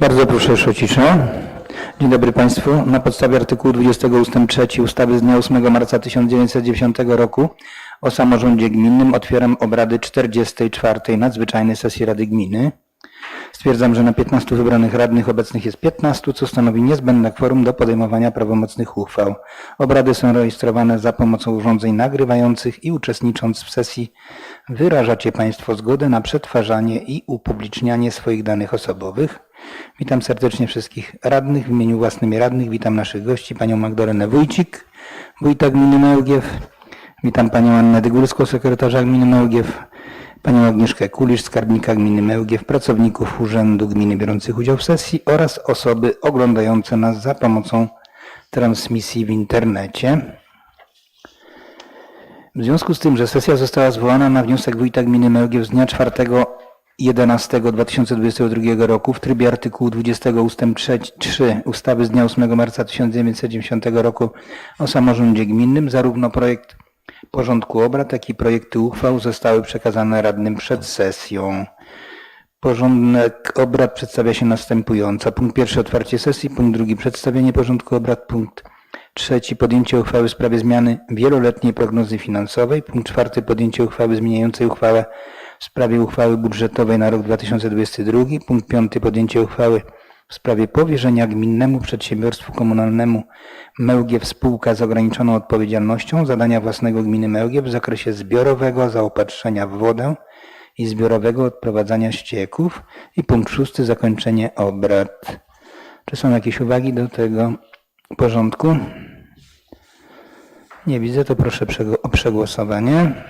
Bardzo proszę o ciszę. Dzień dobry Państwu. Na podstawie artykułu 20 ust. 3 ustawy z dnia 8 marca 1990 roku o samorządzie gminnym otwieram obrady 44. nadzwyczajnej sesji Rady Gminy. Stwierdzam, że na 15 wybranych radnych obecnych jest 15, co stanowi niezbędne kworum do podejmowania prawomocnych uchwał. Obrady są rejestrowane za pomocą urządzeń nagrywających i uczestnicząc w sesji wyrażacie Państwo zgodę na przetwarzanie i upublicznianie swoich danych osobowych. Witam serdecznie wszystkich radnych. W imieniu własnym i radnych witam naszych gości, panią Magdalenę Wójcik, wójta gminy Mełgiew. Witam panią Annę Dygulską, sekretarza gminy Mełgiew, panią Agnieszkę Kulisz, skarbnika gminy Mełgiew, pracowników Urzędu Gminy biorących udział w sesji oraz osoby oglądające nas za pomocą transmisji w internecie. W związku z tym, że sesja została zwołana na wniosek wójta gminy Mełgiew z dnia 4 11.2022 roku w trybie artykułu 20 ust. 3 ustawy z dnia 8 marca 1990 roku o samorządzie gminnym, zarówno projekt porządku obrad, jak i projekty uchwał zostały przekazane radnym przed sesją. Porządek obrad przedstawia się następująco. Punkt pierwszy otwarcie sesji, punkt drugi przedstawienie porządku obrad, punkt trzeci podjęcie uchwały w sprawie zmiany wieloletniej prognozy finansowej, punkt czwarty podjęcie uchwały zmieniającej uchwałę w sprawie uchwały budżetowej na rok 2022, punkt piąty podjęcie uchwały w sprawie powierzenia gminnemu przedsiębiorstwu komunalnemu Mełgiew Spółka z ograniczoną odpowiedzialnością zadania własnego gminy Mełgiew w zakresie zbiorowego zaopatrzenia w wodę i zbiorowego odprowadzania ścieków i punkt szósty zakończenie obrad. Czy są jakieś uwagi do tego porządku? Nie widzę, to proszę o przegłosowanie.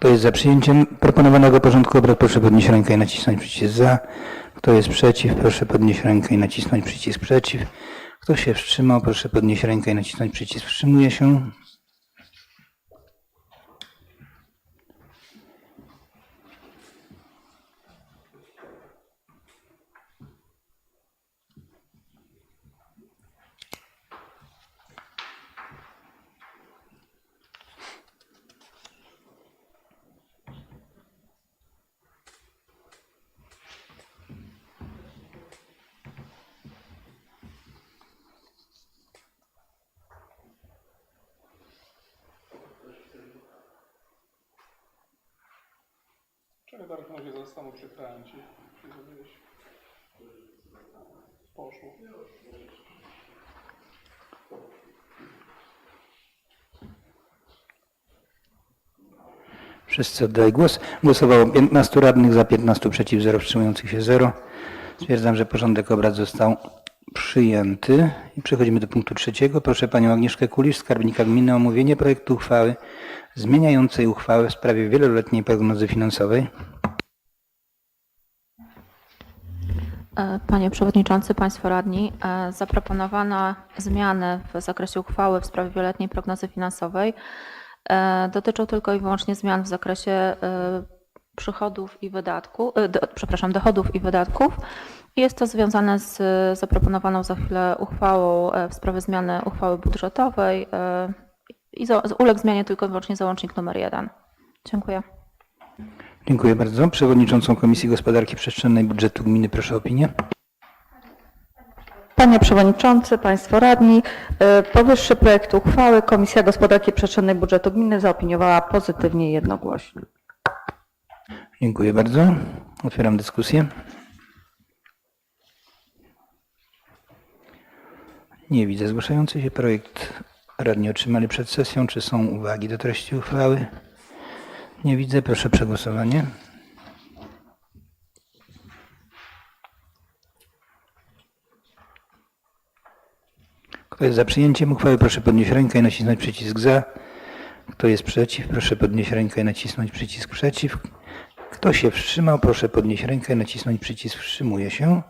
Kto jest za przyjęciem proponowanego porządku obrad, proszę podnieść rękę i nacisnąć przycisk za. Kto jest przeciw, proszę podnieść rękę i nacisnąć przycisk przeciw. Kto się wstrzymał, proszę podnieść rękę i nacisnąć przycisk wstrzymuje się. Czekaj, Darek, się, kręci. Gdzieś Poszło. Wszyscy oddali głos. Głosowało 15 radnych, za 15 przeciw, 0 wstrzymujących się 0. Stwierdzam, że porządek obrad został przyjęty. I przechodzimy do punktu trzeciego. Proszę panią Agnieszkę Kulisz, skarbnika gminy o omówienie projektu uchwały zmieniającej uchwałę w sprawie wieloletniej prognozy finansowej. E, Panie Przewodniczący, Państwo Radni, e, zaproponowane zmiany w zakresie uchwały w sprawie wieloletniej prognozy finansowej e, dotyczą tylko i wyłącznie zmian w zakresie przychodów i wydatków, e, do, przepraszam, dochodów i wydatków. Jest to związane z zaproponowaną za chwilę uchwałą e, w sprawie zmiany uchwały budżetowej e, i uległ zmianie tylko i wyłącznie załącznik numer jeden. Dziękuję. Dziękuję bardzo. Przewodniczącą Komisji Gospodarki Przestrzennej Budżetu Gminy proszę o opinię. Panie Przewodniczący, Państwo Radni, powyższy projekt uchwały Komisja Gospodarki Przestrzennej Budżetu Gminy zaopiniowała pozytywnie i jednogłośnie. Dziękuję bardzo. Otwieram dyskusję. Nie widzę zgłaszających się. Projekt radni otrzymali przed sesją. Czy są uwagi do treści uchwały? Nie widzę. Proszę przegłosowanie. Kto jest za przyjęciem uchwały, proszę podnieść rękę i nacisnąć przycisk za. Kto jest przeciw, proszę podnieść rękę i nacisnąć przycisk przeciw. Kto się wstrzymał, proszę podnieść rękę i nacisnąć przycisk wstrzymuje się.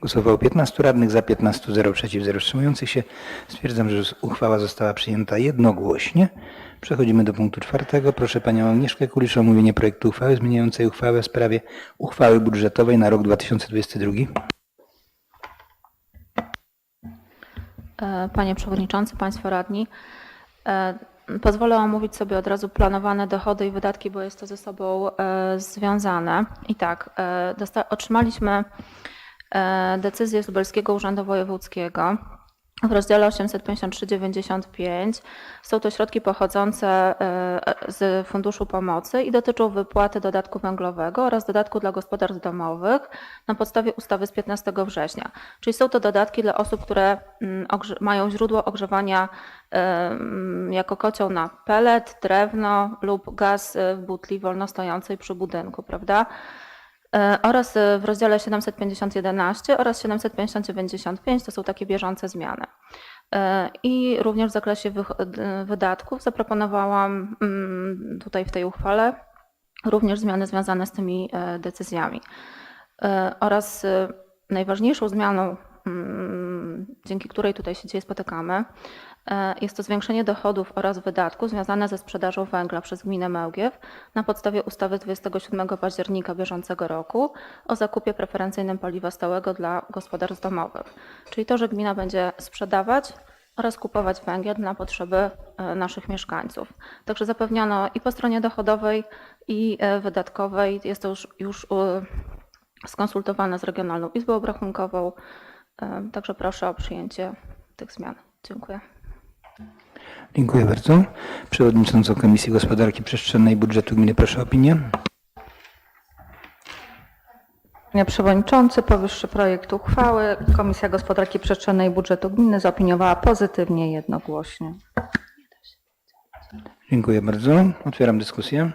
Głosowało 15 radnych, za 15, 0 przeciw, 0 wstrzymujących się. Stwierdzam, że uchwała została przyjęta jednogłośnie. Przechodzimy do punktu czwartego. Proszę Panią Agnieszkę Kulisz o omówienie projektu uchwały zmieniającej uchwałę w sprawie uchwały budżetowej na rok 2022. Panie Przewodniczący, Państwo Radni, e, pozwolę omówić sobie od razu planowane dochody i wydatki, bo jest to ze sobą e, związane. I tak, e, otrzymaliśmy e, decyzję z Lubelskiego Urzędu Wojewódzkiego w rozdziale 853,95. Są to środki pochodzące e, z Funduszu Pomocy i dotyczą wypłaty dodatku węglowego oraz dodatku dla gospodarstw domowych na podstawie ustawy z 15 września. Czyli są to dodatki dla osób, które mm, mają źródło ogrzewania em, jako kocioł na pelet, drewno lub gaz e, w butli wolno stojącej przy budynku, prawda? E, Oraz e, w rozdziale 750.11 oraz 750.95 to są takie bieżące zmiany. E, I również w zakresie wydatków zaproponowałam mm, tutaj w tej uchwale również zmiany związane z tymi decyzjami. Oraz najważniejszą zmianą, mm, dzięki której tutaj się dzisiaj spotykamy, jest to zwiększenie dochodów oraz wydatków związane ze sprzedażą węgla przez gminę Mełgiew na podstawie ustawy z 27 października bieżącego roku o zakupie preferencyjnym paliwa stałego dla gospodarstw domowych. Czyli to, że gmina będzie sprzedawać oraz kupować węgiel na potrzeby e, naszych mieszkańców. Także zapewniono i po stronie dochodowej, i e, wydatkowej. Jest to już, już e, skonsultowane z Regionalną Izbą Obrachunkową. E, Także proszę o przyjęcie tych zmian. Dziękuję. Dziękuję bardzo. Przewodniczącą Komisji Gospodarki Przestrzennej i Budżetu Gminy proszę o opinię. Panie Przewodniczący, powyższy projekt uchwały Komisja Gospodarki Przestrzennej i Budżetu Gminy zaopiniowała pozytywnie jednogłośnie. Dziękuję bardzo. Otwieram dyskusję.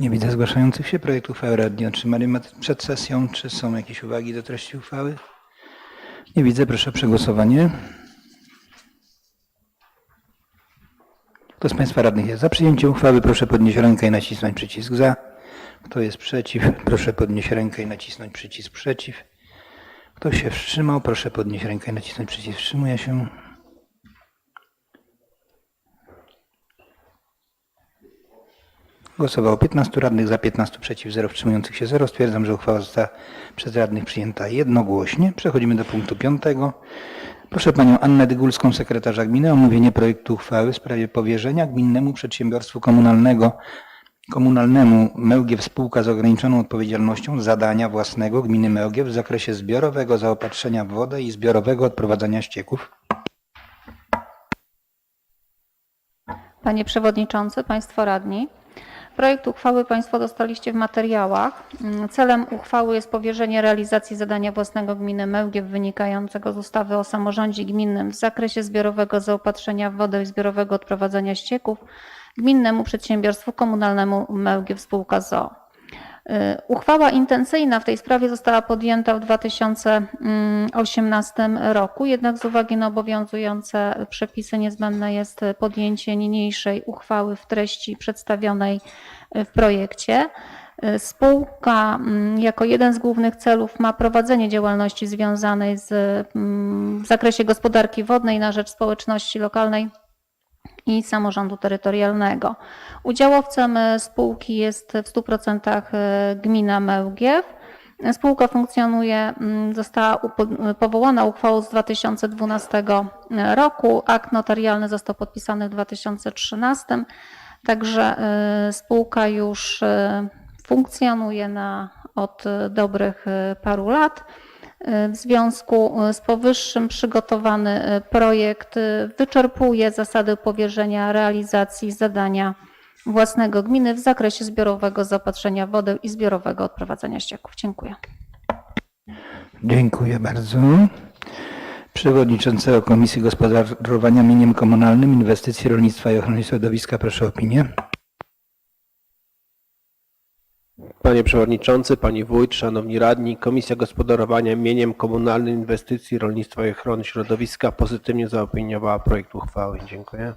Nie widzę zgłaszających się. Projekt uchwały radni otrzymali mat- przed sesją. Czy są jakieś uwagi do treści uchwały? Nie widzę. Proszę o przegłosowanie. Kto z Państwa radnych jest za przyjęciem uchwały, proszę podnieść rękę i nacisnąć przycisk za. Kto jest przeciw, proszę podnieść rękę i nacisnąć przycisk przeciw. Kto się wstrzymał, proszę podnieść rękę i nacisnąć przycisk wstrzymuje się. Głosowało 15 radnych, za 15 przeciw, 0 wstrzymujących się 0. Stwierdzam, że uchwała została przez radnych przyjęta jednogłośnie. Przechodzimy do punktu 5. Proszę panią Annę Dygulską, sekretarza gminy, o omówienie projektu uchwały w sprawie powierzenia gminnemu przedsiębiorstwu komunalnego komunalnemu Mełgiew Spółka z ograniczoną odpowiedzialnością zadania własnego gminy Mełgiew w zakresie zbiorowego zaopatrzenia w wodę i zbiorowego odprowadzania ścieków. Panie Przewodniczący, Państwo Radni. Projekt uchwały Państwo dostaliście w materiałach. Celem uchwały jest powierzenie realizacji zadania własnego gminy Mełgiew wynikającego z ustawy o samorządzie gminnym w zakresie zbiorowego zaopatrzenia w wodę i zbiorowego odprowadzania ścieków gminnemu przedsiębiorstwu komunalnemu Mełgiew Spółka ZOO. Y, Uchwała intencyjna w tej sprawie została podjęta w 2018 roku, jednak z uwagi na obowiązujące przepisy niezbędne jest podjęcie niniejszej uchwały w treści przedstawionej w projekcie. Y, Spółka mm, jako jeden z głównych celów ma prowadzenie działalności związanej z, mm, w zakresie gospodarki wodnej na rzecz społeczności lokalnej i samorządu terytorialnego. Udziałowcem e, spółki jest w 100% e, gmina Mełgiew. Spółka funkcjonuje, mm, została powołana uchwałą z 2012 roku. Akt notarialny został podpisany w 2013. Także e, spółka już e, funkcjonuje na, od e, dobrych e, paru lat. W związku z powyższym przygotowany projekt wyczerpuje zasady powierzenia realizacji zadania własnego gminy w zakresie zbiorowego zaopatrzenia w wodę i zbiorowego odprowadzania ścieków. Dziękuję. Dziękuję bardzo. Przewodniczącego Komisji Gospodarowania Mieniem Komunalnym, Inwestycji Rolnictwa i Ochrony Środowiska proszę o opinię. Panie Przewodniczący, Pani Wójt, Szanowni Radni, Komisja Gospodarowania Mieniem Komunalnym, Inwestycji, Rolnictwa i Ochrony Środowiska pozytywnie zaopiniowała projekt uchwały. Dziękuję.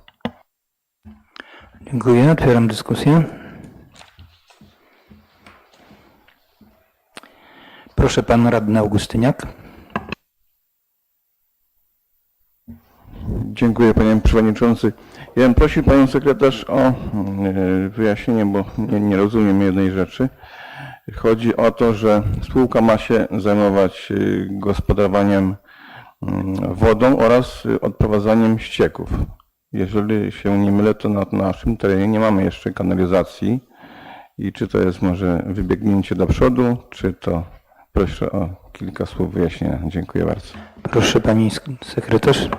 Dziękuję. Otwieram dyskusję. Proszę Pan Radny Augustyniak. Dziękuję Panie Przewodniczący. Ja bym prosił panią sekretarz o e, wyjaśnienie, bo nie, nie rozumiem jednej rzeczy. Chodzi o to, że spółka ma się zajmować e, gospodarowaniem mm, wodą oraz odprowadzaniem ścieków. Jeżeli się nie mylę, to na naszym terenie nie mamy jeszcze kanalizacji. I czy to jest może wybiegnięcie do przodu, czy to proszę o kilka słów wyjaśnienia. Dziękuję bardzo. Proszę pani sekretarz.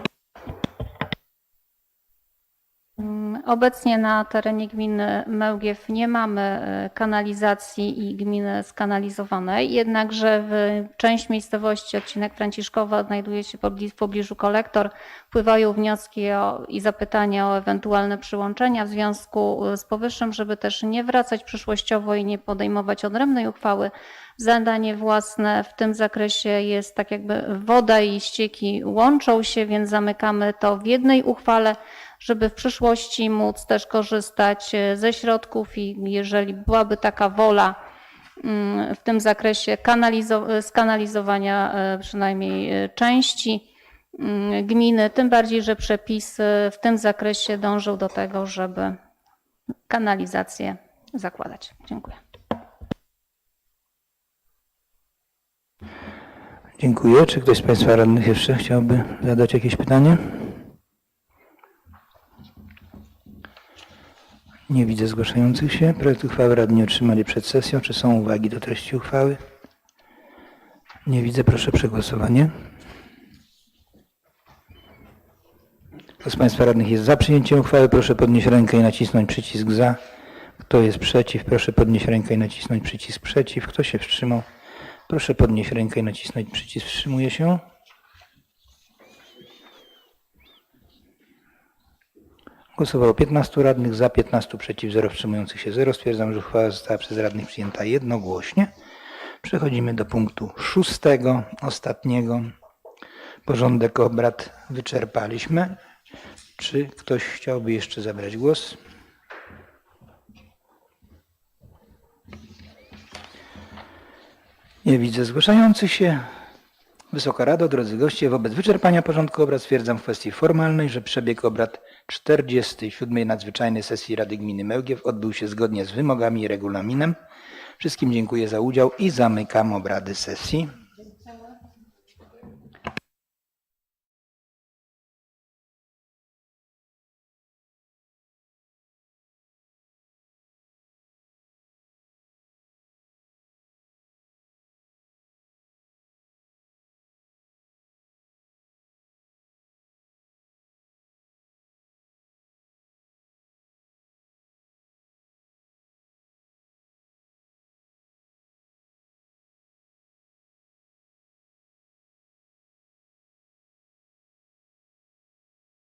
Obecnie na terenie gminy Mełgiew nie mamy e, kanalizacji i gminy skanalizowanej, jednakże w część miejscowości odcinek Franciszkowa znajduje się w pobliżu kolektor. Wpływają wnioski o, i zapytania o ewentualne przyłączenia w związku z powyższym, żeby też nie wracać przyszłościowo i nie podejmować odrębnej uchwały. Zadanie własne w tym zakresie jest tak jakby woda i ścieki łączą się, więc zamykamy to w jednej uchwale żeby w przyszłości móc też korzystać e, ze środków i jeżeli byłaby taka wola mm, w tym zakresie kanalizo- skanalizowania e, przynajmniej e, części mm, gminy, tym bardziej, że przepisy w tym zakresie dążą do tego, żeby kanalizację zakładać. Dziękuję. Dziękuję. Czy ktoś z państwa radnych jeszcze chciałby zadać jakieś pytanie? Nie widzę zgłaszających się. Projekt uchwały radni otrzymali przed sesją. Czy są uwagi do treści uchwały? Nie widzę. Proszę przegłosowanie. Kto z państwa radnych jest za przyjęciem uchwały, proszę podnieść rękę i nacisnąć przycisk za. Kto jest przeciw, proszę podnieść rękę i nacisnąć przycisk przeciw. Kto się wstrzymał, proszę podnieść rękę i nacisnąć przycisk wstrzymuje się. Głosowało 15 radnych, za 15 przeciw, 0 wstrzymujących się 0. Stwierdzam, że uchwała została przez radnych przyjęta jednogłośnie. Przechodzimy do punktu szóstego, ostatniego. Porządek obrad wyczerpaliśmy. Czy ktoś chciałby jeszcze zabrać głos? Nie widzę zgłaszających się. Wysoka Rado, drodzy goście, wobec wyczerpania porządku obrad stwierdzam w kwestii formalnej, że przebieg obrad 47. nadzwyczajnej sesji Rady Gminy Mełgiew odbył się zgodnie z wymogami i regulaminem. Wszystkim dziękuję za udział i zamykam obrady sesji.